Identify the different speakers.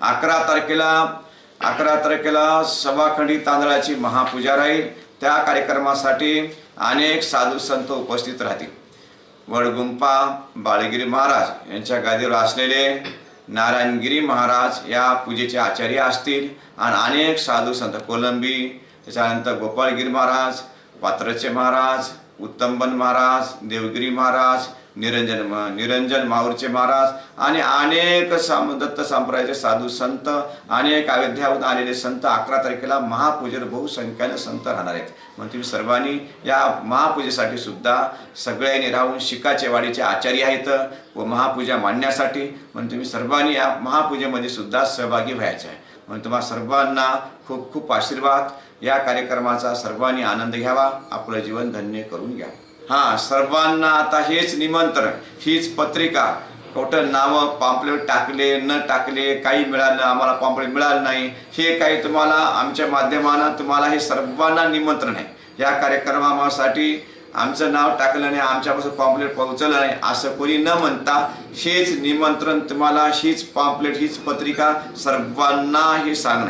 Speaker 1: अकरा तारखेला अकरा तारखेला सभाखंडी तांदळाची महापूजा राहील. त्या कार्यक्रमासाठी अनेक साधू संत उपस्थित राहतील. वडगुंपा बाळगिरी महाराज यांच्या गादीवर असलेले नारायणगिरी महाराज या पूजेचे आचार्य असतील आणि अनेक साधू संत कोलंबी त्याच्यानंतर गोपाळगिरी महाराज पात्रचे महाराज उत्तमबन महाराज देवगिरी महाराज निरंजन निरंजन माऊरचे महाराज आणि अनेक साम दत्त संप्रदायाचे साधू संत अनेक अयोध्याहून आलेले संत अकरा तारखेला महापूजेला बहुसंख्याने संत राहणार आहेत. मग तुम्ही सर्वांनी या महापूजेसाठी सुद्धा सगळ्यांनी राहून शिकाचे वाडीचे आचार्य आहेत व महापूजा मांडण्यासाठी म्हणून तुम्ही सर्वांनी या महापूजेमध्ये सुद्धा सहभागी व्हायचे आहे. म्हणून तुम्हाला सर्वांना खूप खूप आशीर्वाद. या कार्यक्रमाचा सर्वांनी आनंद घ्यावा. आपलं जीवन धन्य करून घ्या. हा सर्वांना आता हेच निमंत्रण हीच पत्रिका. कुठं नावं पाम्पलेट टाकले न टाकले काही मिळालं आम्हाला पाम्पलेट मिळालं नाही. हे काही तुम्हाला आमच्या माध्यमानं तुम्हाला हे सर्वांना निमंत्रण आहे. या कार्यक्रमासाठी आमचं नाव टाकलं नाही आमच्यापासून पॉम्पलेट पोहोचलं नाही असं कोणी न म्हणता हेच निमंत्रण तुम्हाला हीच पॉम्पलेट हीच पत्रिका सर्वांना हे सांगणं